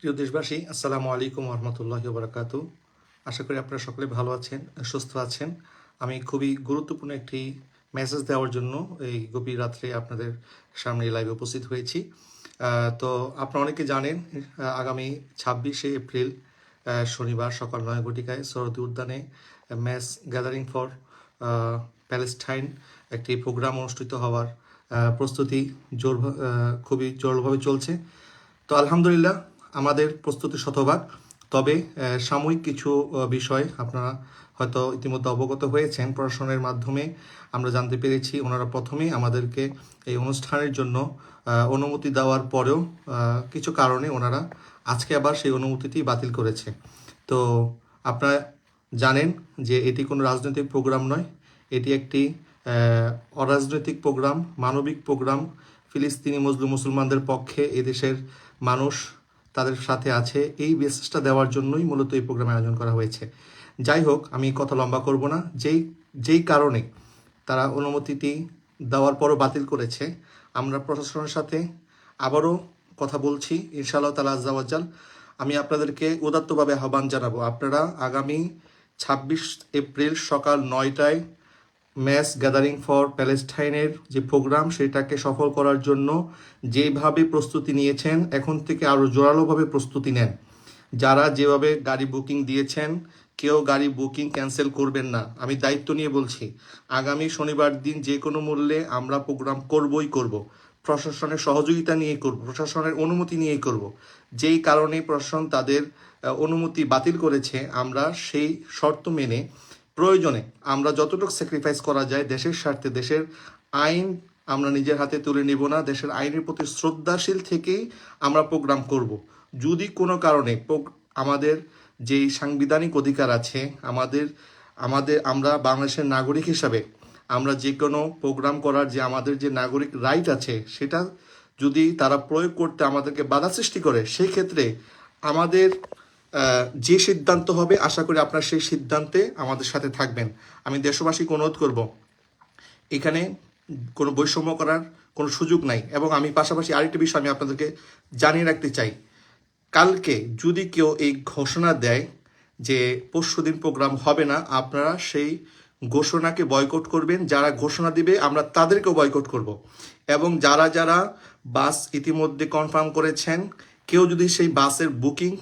প্রিয় দেশবাসী, আসসালামু আলাইকুম রহমতুল্লাহ বারাকাত আশা করি আপনারা সকলে ভালো আছেন, সুস্থ আছেন। আমি খুবই গুরুত্বপূর্ণ একটি মেসেজ দেওয়ার জন্য এই গভীর রাত্রে আপনাদের সামনে লাইভে উপস্থিত হয়েছি। তো আপনারা অনেকে জানেন আগামী ছাব্বিশে এপ্রিল শনিবার সকাল নয় ঘটিকায় সরদি উদ্যানে ম্যাস গ্যাদারিং ফর প্যালেস্টাইন একটি প্রোগ্রাম অনুষ্ঠিত হওয়ার প্রস্তুতি জোর খুবই জোরভাবে চলছে। তো আলহামদুলিল্লাহ আমাদের প্রস্তুতি শতভাগ। তবে সাময়িক কিছু বিষয় আপনারা হয়তো ইতিমধ্যে অবগত হয়েছেন। প্রশাসনের মাধ্যমে আমরা জানতে পেরেছি ওনারা প্রথমেই আমাদেরকে এই অনুষ্ঠানের জন্য অনুমতি দেওয়ার পরেও কিছু কারণে ওনারা আজকে আবার সেই অনুমতিটি বাতিল করেছে। তো আপনারা জানেন যে এটি কোনো রাজনৈতিক প্রোগ্রাম নয়। এটি একটি অরাজনৈতিক প্রোগ্রাম, মানবিক প্রোগ্রাম। ফিলিস্তিনি মুসলিম মুসলমানদের পক্ষে এদেশের মানুষ তাদের সাথে আছে। এই মেসেজটা দেওয়ার জন্যই মূলত এই প্রোগ্রাম আয়োজন করা হয়েছে। যাই হোক, আমি কথা লম্বা করব না। যেই যেই কারণে তারা অনুমতিটি দেওয়ার পরও বাতিল করেছে, আমরা প্রশাসনের সাথে আবারও কথা বলছি। ইনশাআল্লাহ তালা আজ্জাওয়াজাল আমি আপনাদেরকে উদাত্তভাবে আহ্বান জানাব। আপনারা আগামী ছাব্বিশ এপ্রিল সকাল নয়টায় ম্যাস গ্যাদারিং ফর প্যালেস্টাইনের যে প্রোগ্রাম সেটাকে সফল করার জন্য যেভাবে প্রস্তুতি নিয়েছেন, এখন থেকে আরও জোরালোভাবে প্রস্তুতি নেন। যারা যেভাবে গাড়ি বুকিং দিয়েছেন, কেউ গাড়ি বুকিং ক্যান্সেল করবেন না। আমি দায়িত্ব নিয়ে বলছি, আগামী শনিবার দিন যে কোনো মূল্যে আমরা প্রোগ্রাম করবই করব। প্রশাসনের সহযোগিতা নিয়ে করব, প্রশাসনের অনুমতি নিয়েই করব। যেই কারণে প্রশাসন তাদের অনুমতি বাতিল করেছে, আমরা সেই শর্ত মেনে প্রয়োজনে আমরা যতটুকু স্যাক্রিফাইস করা যায় দেশের স্বার্থে, দেশের আইন আমরা নিজের হাতে তুলে নিব না, দেশের আইনের প্রতি শ্রদ্ধাশীল থেকেই আমরা প্রোগ্রাম করব। যদি কোনো কারণে আমাদের যেই সাংবিধানিক অধিকার আছে, আমাদের আমাদের, আমরা বাংলাদেশের নাগরিক হিসাবে আমরা যে কোনো প্রোগ্রাম করার যে আমাদের যে নাগরিক রাইট আছে, সেটা যদি তারা প্রয়োগ করতে আমাদেরকে বাধা সৃষ্টি করে সেই ক্ষেত্রে আমাদের যে সিদ্ধান্ত হবে, আশা করি আপনার সেই সিদ্ধান্তে আমাদের সাথে থাকবেন। আমি দেশবাসীকে অনুরোধ করব, এখানে কোনো বৈষম্য করার কোনো সুযোগ নাই এবং আমি পাশাপাশি আরেকটি বিষয় আমি আপনাদেরকে জানিয়ে রাখতে চাই। কালকে যদি কেউ এই ঘোষণা দেয় যে পরশু দিন প্রোগ্রাম হবে না, আপনারা সেই ঘোষণাকে বয়কট করবেন। যারা ঘোষণা দিবে, আমরা তাদেরকেও বয়কট করব। এবং যারা যারা বাস ইতিমধ্যে কনফার্ম করেছেন, কেউ যদি সেই বাসের বুকিং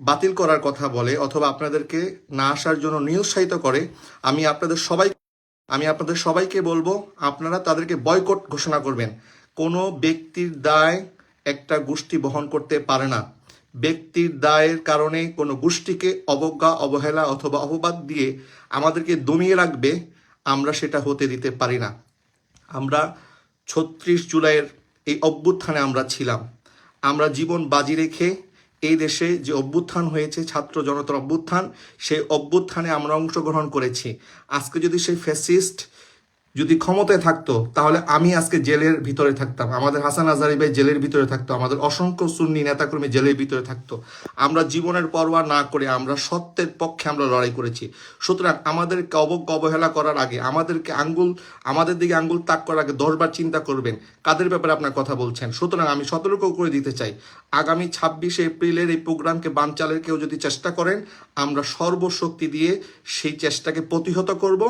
বাতিল করার কথা বলে অথবা আপনাদেরকে না আসার জন্য নিরুৎসাহিত করে, আমি আপনাদের সবাই আমি আপনাদের সবাইকে বলব, আপনারা তাদেরকে বয়কট ঘোষণা করবেন। কোনো ব্যক্তির দায় একটা গোষ্ঠী বহন করতে পারে না। ব্যক্তির দায়ের কারণে কোনো গোষ্ঠীকে অবজ্ঞা, অবহেলা অথবা অপবাদ দিয়ে আমাদেরকে দমিয়ে রাখবে, আমরা সেটা হতে দিতে পারি না। আমরা ছত্রিশ জুলাইয়ের এই অভ্যুত্থানে আমরা ছিলাম। আমরা জীবন বাজি রেখে এই দেশে যে অভ্যুত্থান হয়েছে, ছাত্র জনতার অভ্যুত্থান, সেই অভ্যুত্থানে আমরা অংশগ্রহণ করেছি। আজকে যদি সেই ফ্যাসিস্ট যদি ক্ষমতায় থাকতো, তাহলে আমি আজকে জেলের ভিতরে থাকতাম। আমাদের হাসান আজারি ভাই জেলের ভিতরে থাকতো। আমাদের অসংখ্য সুন্নি নেতাকর্মী জেলের ভিতরে থাকতো। আমরা জীবনের পরোয়া না করে আমরা সত্যের পক্ষে আমরা লড়াই করেছি। সুতরাং আমাদেরকে অবজ্ঞা অবহেলা করার আগে, আমাদেরকে আঙ্গুল, আমাদের দিকে আঙ্গুল তাক করার আগে দশবার চিন্তা করবেন, কাদের ব্যাপারে আপনার কথা বলছেন? সুতরাং আমি সতর্ক করে দিতে চাই। আগামী ছাব্বিশে এপ্রিলের এই প্রোগ্রামকে বানচালের কেউ যদি চেষ্টা করেন, আমরা সর্বশক্তি দিয়ে সেই চেষ্টাকে প্রতিহত করব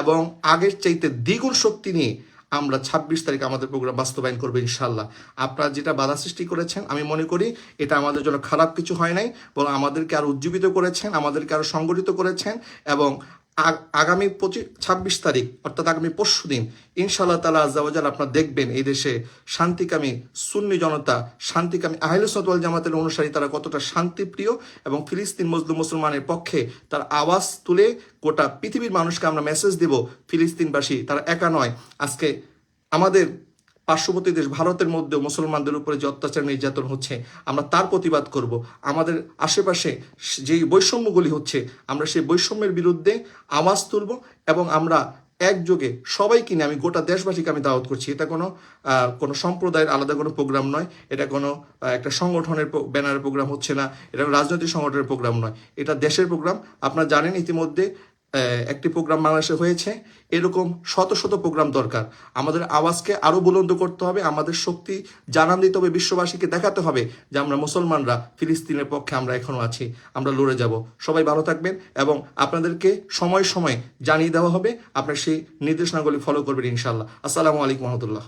এবং আগের চাইতে দ্বিগুণ শক্তি নিয়ে আমরা ছাব্বিশ তারিখ আমাদের প্রোগ্রাম বাস্তবায়ন করব ইনশাল্লাহ আপনারা যেটা বাধা সৃষ্টি করেছেন, আমি মনে করি এটা আমাদের জন্য খারাপ কিছু হয় নাই, বরং আমাদেরকে আরও উজ্জীবিত করেছেন, আমাদেরকে আরও সংগঠিত করেছেন এবং আগামী পঁচিশ ছাব্বিশ তারিখ, অর্থাৎ আগামী পরশু দিন, ইনশাআল্লাহ তালা আজাল আপনার দেখবেন এই দেশে শান্তিকামী সুন্নি জনতা, শান্তিকামী আহলুসনতওয়াল জামাতের অনুসারী তারা কতটা শান্তিপ্রিয় এবং ফিলিস্তিন মজলুম মুসলমানের পক্ষে তার আওয়াজ তুলে গোটা পৃথিবীর মানুষকে আমরা মেসেজ দেব, ফিলিস্তিনবাসী তারা একা নয়। আজকে আমাদের পার্শ্ববর্তী দেশ ভারতের মধ্যেও মুসলমানদের উপরে যে অত্যাচার নির্যাতন হচ্ছে, আমরা তার প্রতিবাদ করব। আমাদের আশেপাশে যেই বৈষম্যগুলি হচ্ছে, আমরা সেই বৈষম্যের বিরুদ্ধে আওয়াজ তুলব এবং আমরা একযোগে সবাইকে নিয়ে, আমি গোটা দেশবাসীকে আমি দাওয়াত করছি। এটা কোনো কোনো সম্প্রদায়ের আলাদা কোনো প্রোগ্রাম নয়। এটা কোনো একটা সংগঠনের ব্যানারের প্রোগ্রাম হচ্ছে না। এটা কোনো রাজনৈতিক সংগঠনের প্রোগ্রাম নয়। এটা দেশের প্রোগ্রাম। আপনারা জানেন ইতিমধ্যে একটি প্রোগ্রাম বাংলাদেশে হয়েছে। এরকম শত শত প্রোগ্রাম দরকার। আমাদের আওয়াজকে আরও বুলন্দ করতে হবে, আমাদের শক্তি জানান দিতে হবে, বিশ্ববাসীকে দেখাতে হবে যে আমরা মুসলমানরা, ফিলিস্তিনের পক্ষে আমরা এখনও আছি, আমরা লড়ে যাব। সবাই ভালো থাকবেন এবং আপনাদেরকে সময় সময় জানিয়ে দেওয়া হবে। আপনার সেই নির্দেশনাগুলি ফলো করবেন ইনশাল্লাহ আসসালামু আলাইকুম রহমতুল্লাহ।